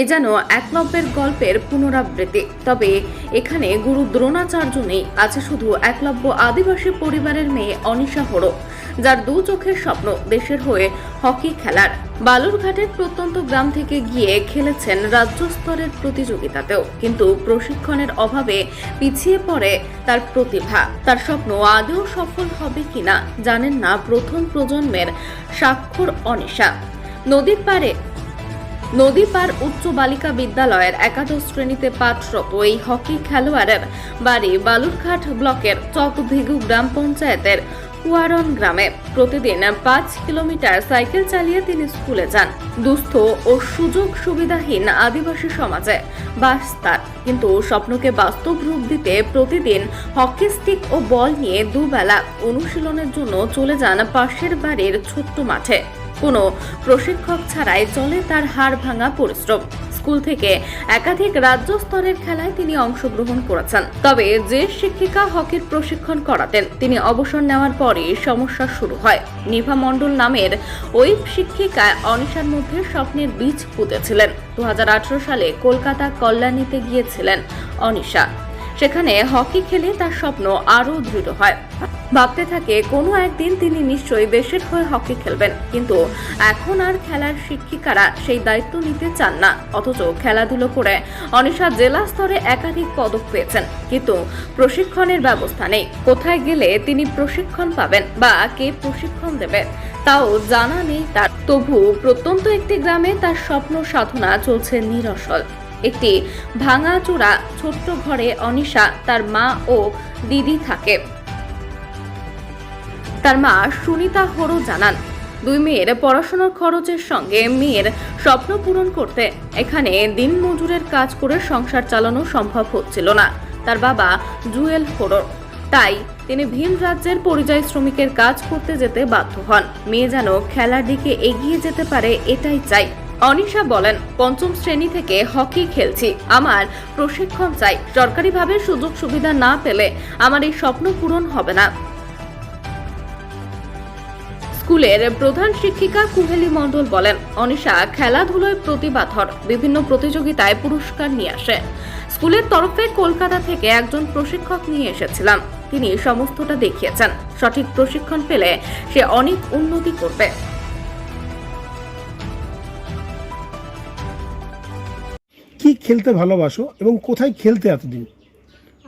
এ যেন একলব্যের গল্পের পুনরাবৃত্তি। তবে এখানে গুরু দ্রোণাচার্য নেই আছে শুধু একলব্য আদিবাসী পরিবারের মেয়ে অনিশা হরো, যার দু চোখের স্বপ্ন দেশের হয়ে হকি খেলার। বালুরঘাটের প্রত্যন্ত গ্রাম থেকে গিয়ে খেলেছেন রাজ্য স্তরের প্রতিযোগিতাতেও। কিন্তু প্রশিক্ষণের অভাবে পিছিয়ে পড়ে তার প্রতিভা। তার স্বপ্ন আদৌ সফল হবে কিনা জানেন না প্রথম প্রজন্মের স্বাক্ষর অনিশা। নদীর পাড়ে নদী পার উচ্চ বালিকা বিদ্যালয়ের একাদশ শ্রেণীতে পাঠরত এই হকি খেলোয়াড়ের বাড়ি বালুরঘাট ব্লকের চকভিগু গ্রাম পঞ্চায়েতের কুয়ারন গ্রামে। প্রতিদিন পাঁচ কিলোমিটার সাইকেল চালিয়ে তিনি স্কুলে যান। দুস্থ ও সুযোগ সুবিধাহীন আদিবাসী সমাজে বাস তার। কিন্তু স্বপ্নকে বাস্তব রূপ দিতে প্রতিদিন হকি স্টিক ও বল নিয়ে দুবেলা অনুশীলনের জন্য চলে যান পাশের বাড়ির ছোট্ট মাঠে। কোনো প্রশিক্ষক ছাড়াই চলে তার হাড় ভাঙা পরিশ্রম। স্কুল থেকে একাধিক রাজ্য স্তরের খেলায় তিনি অংশগ্রহণ করেছেন। তবে যে শিক্ষিকা হকির প্রশিক্ষণ করাতেন, তিনি অবসর নেওয়ার পরই সমস্যা শুরু হয়। নিভা মণ্ডল নামের ওই শিক্ষিকা অনিশার মধ্যে স্বপ্নের বীজ পুঁতেছিলেন। দু হাজার আঠারো সালে কলকাতা কল্যাণীতে গিয়েছিলেন অনিশা। সেখানে হকি খেলে তার স্বপ্ন আরও দৃঢ় হয়। ভাবতে থাকে, কোনো একদিন তিনি নিশ্চয়ই দেশের হয়ে হকি খেলবেন, কিন্তু এখন আর খেলার শিক্ষিকারা সেই দায়িত্ব নিতে চান না। অথচ খেলাধুলো করে অনিশা জেলা স্তরে একাধিক পদক পেয়েছেন, কিন্তু প্রশিক্ষণের ব্যবস্থা নেই। কোথায় গেলে তিনি প্রশিক্ষণ পাবেন বা কে প্রশিক্ষণ দেবে, তাও জানা নেই তার। তবু প্রত্যন্ত একটি গ্রামে তার স্বপ্ন সাধনা চলছে নিরসল একটি ভাঙাচোরা ছোট্ট ঘরে অনিশা, তার মা ও দিদি থাকে। তার মা সুনিতা হরো জানান, দুই মেয়ের পড়াশোনার খরচের সঙ্গে মেয়ের স্বপ্ন পূরণ করতে এখানে দিন মজুরের কাজ করে সংসার চালানো সম্ভব হচ্ছিল না। তার বাবা জুয়েল হরো। তাই তিনি ভিন রাজ্যের পরিযায়ী শ্রমিকের কাজ করতে যেতে বাধ্য হন। মেয়ে যেন খেলার দিকে এগিয়ে যেতে পারে, এটাই চাই। অনিশা বলেন, পঞ্চম শ্রেণি থেকে হকি খেলছি। আমার প্রশিক্ষণ চাই। সরকারিভাবে সুযোগ সুবিধা না পেলে আমার এই স্বপ্ন পূরণ হবে না। স্কুলের প্রধান শিক্ষিকা কুহেলি মণ্ডল বলেন, অনিশা খেলাধুলোয় প্রতিভাধর। বিভিন্ন প্রতিযোগিতায় পুরস্কার নিয়ে আসে। স্কুলের তরফে কলকাতা থেকে একজন প্রশিক্ষক নিয়ে এসেছিলাম। তিনি সমস্তটা দেখিয়েছেন। সঠিক প্রশিক্ষণ পেলে সে অনেক উন্নতি করবে। কি খেলতে ভালোবাসো এবং কোথায় খেলতে এতদিন?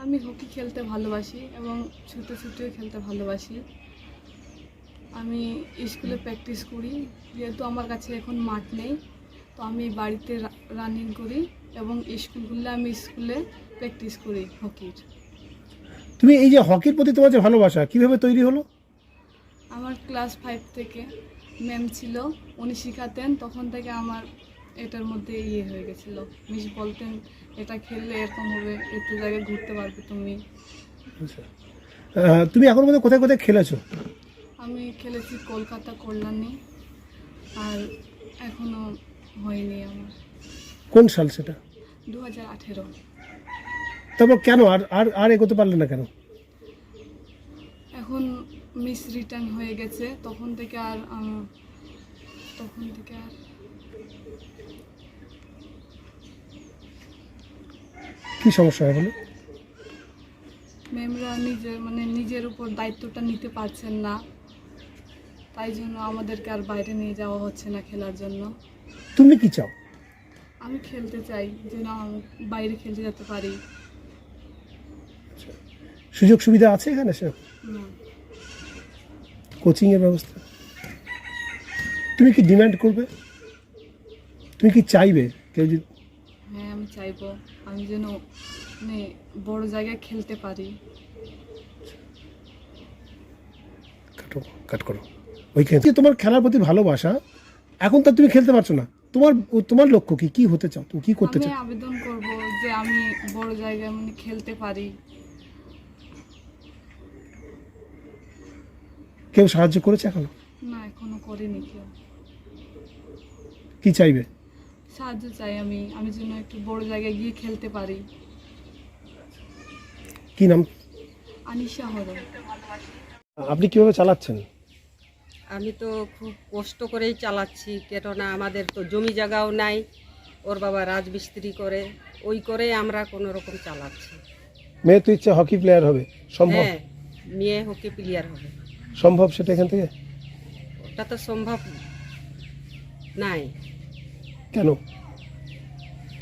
আমি হকি খেলতে ভালোবাসি এবং ছুটে ছুটে খেলতে ভালোবাসি। আমি স্কুলে প্র্যাকটিস করি যেহেতু আমার কাছে এখন মাঠ নেই তো আমি বাড়িতে রানিং করি এবং স্কুলগুলো আমি স্কুলে প্র্যাকটিস করি হকির। তুমি এই যে হকির প্রতি তোমার যে ভালোবাসা কীভাবে তৈরি হলো? আমার ক্লাস ফাইভ থেকে ম্যাম ছিল উনি শেখাতেন তখন থেকে আমার এটার মধ্যে ইয়ে হয়ে গেছিল। মিস বলতেন এটা খেললে এরকম হবে একটু জায়গায় ঘুরতে পারবে তুমি। আহ, তুমি এখন মধ্যে কোথায় কোথায় খেলেছো? আমি খেলেছি কলকাতা কল্যাণী আর এখনও হয়নি আমার। কোন সাল সেটা? দু হাজার আঠেরো। তারপর কেন? আর আর আর এগোতে পারলে না কেন? এখন মিস রিটার্ন হয়ে গেছে তখন থেকে আর তখন থেকে আর কি সমস্যা হয় বলো ম্যামরা নিজের মানে নিজের উপর দায়িত্বটা নিতে পারছেন না। তাই জন্য আমাদেরকে আর বাইরে নিয়ে যাওয়া হচ্ছে না খেলার জন্য। তুমি কি চাও? আমি খেলতে চাই যেন আমি বাইরে খেলতে যেতে পারি। সুযোগ সুবিধা আছে এখানে সে না। কোচিংয়ের ব্যবস্থা? তুমি কি ডিমান্ড করবে? তুমি কি চাইবে? কেউ যদি হ্যাঁ আমি চাইব। আমি যেন মানে বড় জায়গায় খেলতে পারি। কাটো কাট করো। ওইখানে তোমার খেলার প্রতি ভালোবাসা এখন তো তুমি খেলতে পারছ না। তোমার তোমার লক্ষ্য কি? কি হতে চাও? তুমি কি করতে চাও? আবেদন করব যে আমি বড় জায়গায় মানে খেলতে পারি। কেউ সাহায্য করেছে এখনও? না এখনও করিনি কেউ। কি চাইবে? সাহায্য চাই আমি আমি যেন একটু বড় জায়গায় গিয়ে খেলতে পারি। কি নাম? আনিশা হরো আপনি কীভাবে চালাচ্ছেন? আমি তো খুব কষ্ট করেই চালাচ্ছি কেননা আমাদের তো জমি জায়গাও নাই ওর বাবা রাজমিস্ত্রি করে ওই করে আমরা কোনো রকম চালাচ্ছি। মেয়ে তো ইচ্ছা হকি প্লেয়ার হবে সম্ভব? হ্যাঁ মেয়ে হকি প্লেয়ার হবে। সম্ভব সেটা এখান থেকে? ওটা তো সম্ভব নাই। কেন?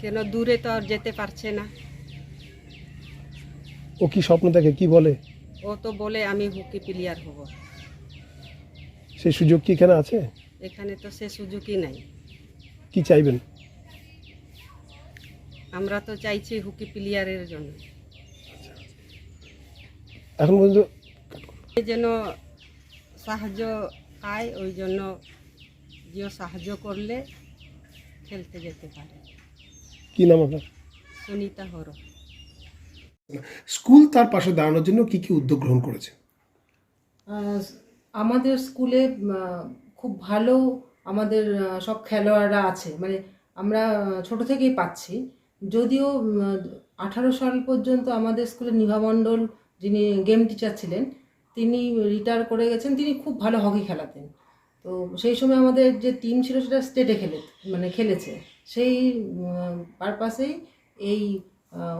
কেন দূরে তো আর যেতে পারছে না। ও কি স্বপ্ন দেখে? কি বলে? ও তো বলে আমি হকি প্লেয়ার হব। সেই সুযোগ কি এখানে আছে? এখানে তো সে সুযোগই নাই। কি চাইবেন? আমরা তো চাইছি হকি প্লেয়ারের জন্য। এখন পর্যন্ত এই যেন সাহায্য পায় ওই জন্য যে সাহায্য করলে খেলতে যেতে পারে। কি নাম আপনার? সুনিতা হর। স্কুল তার পাশে দাঁড়ানোর জন্য কি কি উদ্যোগ গ্রহণ করেছে? আমাদের স্কুলে খুব ভালো আমাদের সব খেলোয়াড়রা আছে। মানে আমরা ছোট থেকেই পাচ্ছি। যদিও আঠারো সাল পর্যন্ত আমাদের স্কুলে নিভা মণ্ডল যিনি গেম টিচার ছিলেন তিনি রিটায়ার করে গেছেন। তিনি খুব ভালো হকি খেলাতেন। তো সেই সময় আমাদের যে টিম ছিল সেটা স্টেটে খেলে মানে খেলেছে। সেই পারপাসেই এই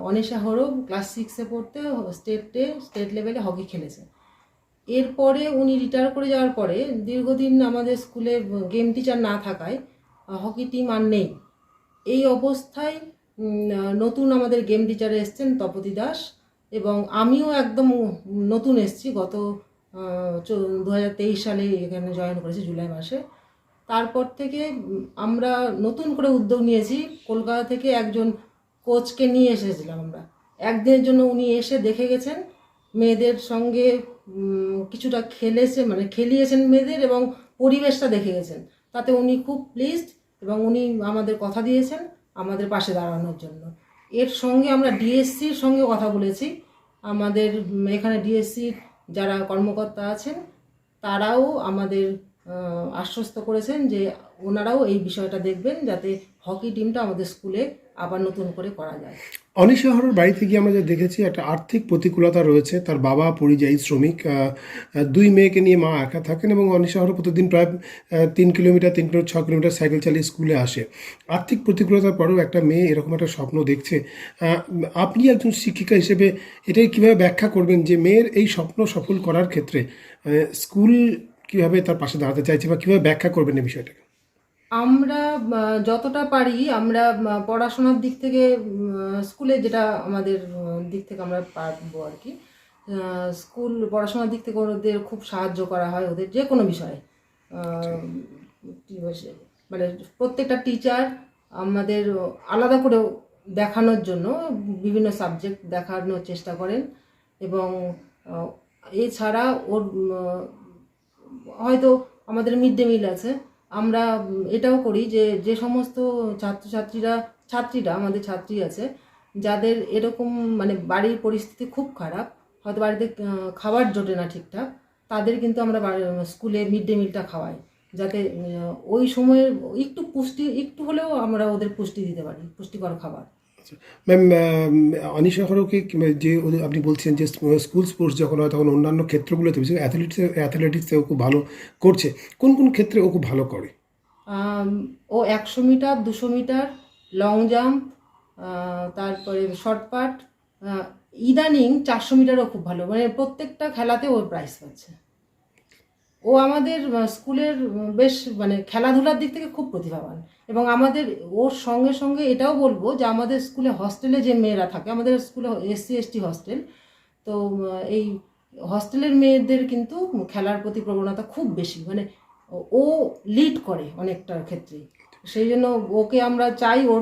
অনিশা হরব ক্লাস সিক্সে পড়তে স্টেটে স্টেট লেভেলে হকি খেলেছে। এরপরে উনি রিটায়ার করে যাওয়ার পরে দীর্ঘদিন আমাদের স্কুলে গেম টিচার না থাকায় হকি টিম আর নেই। এই অবস্থায় নতুন আমাদের গেম টিচার এসছেন তপতি দাস এবং আমিও একদম নতুন এসেছি। গত দু হাজার তেইশ সালে এখানে জয়েন করেছি জুলাই মাসে। তারপর থেকে আমরা নতুন করে উদ্যোগ নিয়েছি। কলকাতা থেকে একজন কোচকে নিয়ে এসেছিলাম আমরা। একদিনের জন্য উনি এসে দেখে গেছেন, মেয়েদের সঙ্গে কিছুটা খেলেছে মানে খেলিয়েছেন মেয়েদের এবং পরিবেশটা দেখে গেছেন। তাতে উনি খুব প্লিজড এবং উনি আমাদের কথা দিয়েছেন আমাদের পাশে দাঁড়ানোর জন্য। এর সঙ্গে আমরা ডিএসসির সঙ্গে কথা বলেছি। আমাদের এখানে ডিএসসির যারা কর্মকর্তা আছেন, তারাও আমাদের আশ্বস্ত করেছেন যে ওনারাও এই বিষয়টা দেখবেন যাতে হকি টিমটা আমাদের স্কুলে আবার নতুন করে করা যায়। অনিশা হরের বাড়িতে গিয়ে আমরা যে দেখেছি, একটা আর্থিক প্রতিকূলতা রয়েছে। তার বাবা পরিযায়ী শ্রমিক দুই মেয়েকে নিয়ে মা একা থাকেন এবং অনিশা হর প্রতিদিন প্রায় তিন কিলোমিটার, তিন কিলো ছ কিলোমিটার সাইকেল চালিয়ে স্কুলে আসে। আর্থিক প্রতিকূলতার পরেও একটা মেয়ে এরকম একটা স্বপ্ন দেখছে। আপনি একজন শিক্ষিকা হিসেবে এটাই কীভাবে ব্যাখ্যা করবেন যে মেয়ের এই স্বপ্ন সফল করার ক্ষেত্রে স্কুল কীভাবে তার পাশে দাঁড়াতে চাইছে বা কীভাবে ব্যাখ্যা করবেন এই বিষয়টাকে? আমরা যতটা পারি আমরা পড়াশোনার দিক থেকে স্কুলে যেটা আমাদের দিক থেকে আমরা পারব আর কি স্কুল পড়াশোনার দিক থেকে ওদের খুব সাহায্য করা হয় ওদের যে কোনো বিষয়ে। বলছে, মানে প্রত্যেকটা টিচার আমাদের আলাদা করে দেখানোর জন্য বিভিন্ন সাবজেক্ট দেখানোর চেষ্টা করেন এবং এছাড়া ওর হয়তো আমাদের মিড ডে মিল আছে। আমরা এটাও করি যে যে সমস্ত ছাত্রছাত্রীরা, ছাত্রীরা, আমাদের ছাত্রী আছে, যাদের এরকম মানে বাড়ির পরিস্থিতি খুব খারাপ, হয়তো বাড়িতে খাবার জোটে না ঠিকঠাক, তাদের কিন্তু আমরা স্কুলে মিড ডে মিলটা খাওয়াই, যাতে ওই সময়ে একটু পুষ্টি, একটু হলেও আমরা ওদের পুষ্টি দিতে পারি, পুষ্টিকর খাবার। ম্যাম অনিশা হরকে কি- যে আপনি বলছেন যে স্কুল স্পোর্টস যখন হয় তখন অন্যান্য ক্ষেত্রগুলোতে, বিশেষ অ্যাথলেটিক্স অ্যাথলেটিক্সে ও খুব ভালো করছে। কোন কোন ক্ষেত্রে ও খুব ভালো করে? ও একশো মিটার, দুশো মিটার লং জাম্প তারপরে শর্টপাট ইদানিং চারশো মিটারও খুব ভালো। মানে প্রত্যেকটা খেলাতে ওর প্রাইস পাচ্ছে ও আমাদের স্কুলের বেশ মানে খেলাধুলার দিক থেকে খুব প্রতিভাবান। এবং আমাদের ওর সঙ্গে সঙ্গে এটাও বলব যে আমাদের স্কুলে হস্টেলে যে মেয়েরা থাকে আমাদের স্কুলে এসসি এসটি হস্টেল তো এই হস্টেলের মেয়েদের কিন্তু খেলার প্রতি প্রবণতা খুব বেশি। মানে ও- লিড করে অনেকটার ক্ষেত্রে। সেই জন্য ওকে আমরা চাই ওর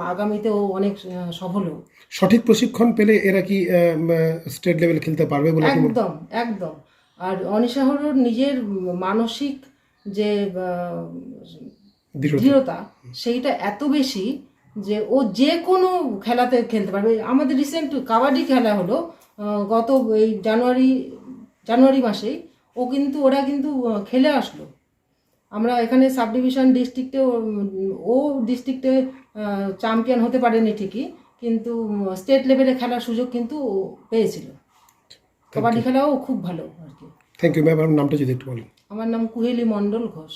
আগামীতে ও অনেক সফল হোক। সঠিক প্রশিক্ষণ পেলে এরা কি স্টেট লেভেল খেলতে পারবে বলে একদম একদম। আর অনিশা হরুর নিজের মানসিক যে দৃঢ়তা। সেইটা এত বেশি যে ও যে কোনো খেলাতে খেলতে পারবে। আমাদের রিসেন্ট কাবাডি খেলা হলো গত এই জানুয়ারি জানুয়ারি মাসেই ও কিন্তু ওরা কিন্তু খেলে আসলো। আমরা এখানে সাব ডিভিশন ডিস্ট্রিক্টে ও ডিস্ট্রিক্টে চ্যাম্পিয়ন হতে পারেনি ঠিকই কিন্তু স্টেট লেভেলে খেলার সুযোগ কিন্তু পেয়েছিল। কাবাডি খেলাও খুব ভালো আর কি। থ্যাংক ইউ ম্যাম আপনার নামটা যদি একটু বলেন। আমার নাম কুহেলি মণ্ডল ঘোষ।